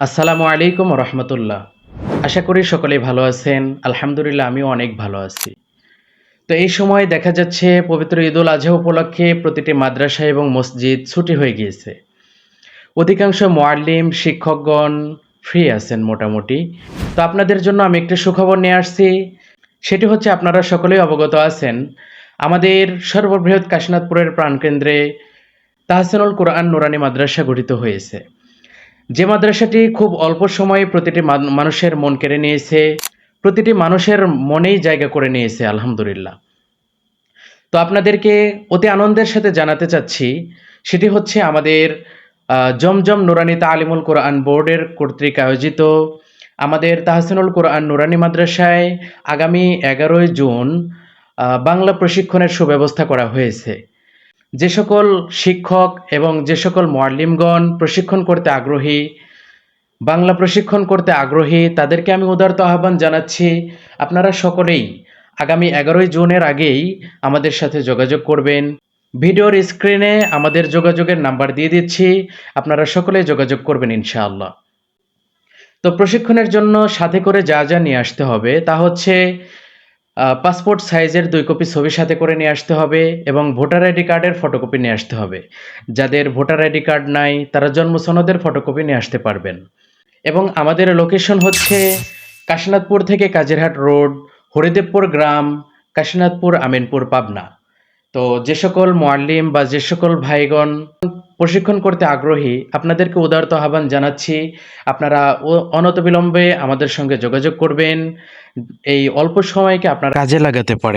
আসসালামু আলাইকুম রহমতুল্লাহ। আশা করি সকলেই ভালো আছেন। আলহামদুলিল্লাহ, আমিও অনেক ভালো আছি। তো এই সময় দেখা যাচ্ছে পবিত্র ঈদুল আজহা উপলক্ষে প্রতিটি মাদ্রাসা এবং মসজিদ ছুটি হয়ে গিয়েছে। অধিকাংশ মোয়াল্লিম, শিক্ষকগণ ফ্রি আছেন মোটামুটি। তো আপনাদের জন্য আমি একটি সুখবর নিয়ে আসছি। সেটি হচ্ছে আপনারা সকলেই অবগত আছেন, আমাদের সর্ববৃহৎ কাশীনাথপুরের প্রাণকেন্দ্রে তাহসানুল কোরআন নুরানি মাদ্রাসা গঠিত হয়েছে। যে মাদ্রাসাটি খুব অল্প সময়ে প্রতিটি মান- মানুষের মন কেড়ে নিয়েছে, প্রতিটি মানুষের মনেই জায়গা করে নিয়েছে, আলহামদুলিল্লাহ। তো আপনাদেরকে অতি আনন্দের সাথে জানাতে চাচ্ছি, সেটি হচ্ছে আমাদের জমজম নুরানি তালিমুল কোরআন বোর্ডের কর্তৃক আয়োজিত আমাদের তাহসিনুল কোরআন নুরানি মাদ্রাসায় আগামী এগারোই জুন বাংলা প্রশিক্ষণের সুব্যবস্থা করা হয়েছে। যে সকল শিক্ষক এবং যে সকল মোয়াল্লিমগণ প্রশিক্ষণ করতে আগ্রহী, বাংলা প্রশিক্ষণ করতে আগ্রহী, তাদেরকে আমি উদারত আহ্বান জানাচ্ছি, আপনারা সকলেই আগামী এগারোই জুনের আগেই আমাদের সাথে যোগাযোগ করবেন। ভিডিওর স্ক্রিনে আমাদের যোগাযোগের নাম্বার দিয়ে দিচ্ছি, আপনারা সকলে যোগাযোগ করবেন ইনশাআল্লাহ। তো প্রশিক্ষণের জন্য সাথে করে যা যা নিয়ে আসতে হবে তা হচ্ছে পাসপোর্ট সাইজের দুই কপি ছবি সাথে করে নিয়ে আসতে হবে এবং ভোটার আইডি কার্ডের ফটোকপি নিয়ে আসতে হবে। যাদের ভোটার আইডি কার্ড নাই, তারা জন্ম সনদের ফটোকপি নিয়ে আসতে পারবেন। এবং আমাদের লোকেশন হচ্ছে কাশীনাথপুর থেকে কাজিরহাট রোড হরিদেবপুর গ্রাম, কাশীনাথপুর আমিনপুর পাবনা। তো যে সকল মোয়াল্লিম বা যে সকল ভাইগণ প্রশিক্ষণ করতে আগ্রহী, আপনাদেরকে উদারত আহ্বান জানাচ্ছি। আপনারা অনতবিলম্বে আমাদের সঙ্গে যোগাযোগ করবেন। এই অল্প সময়কে আপনারা কাজে লাগাতে পারে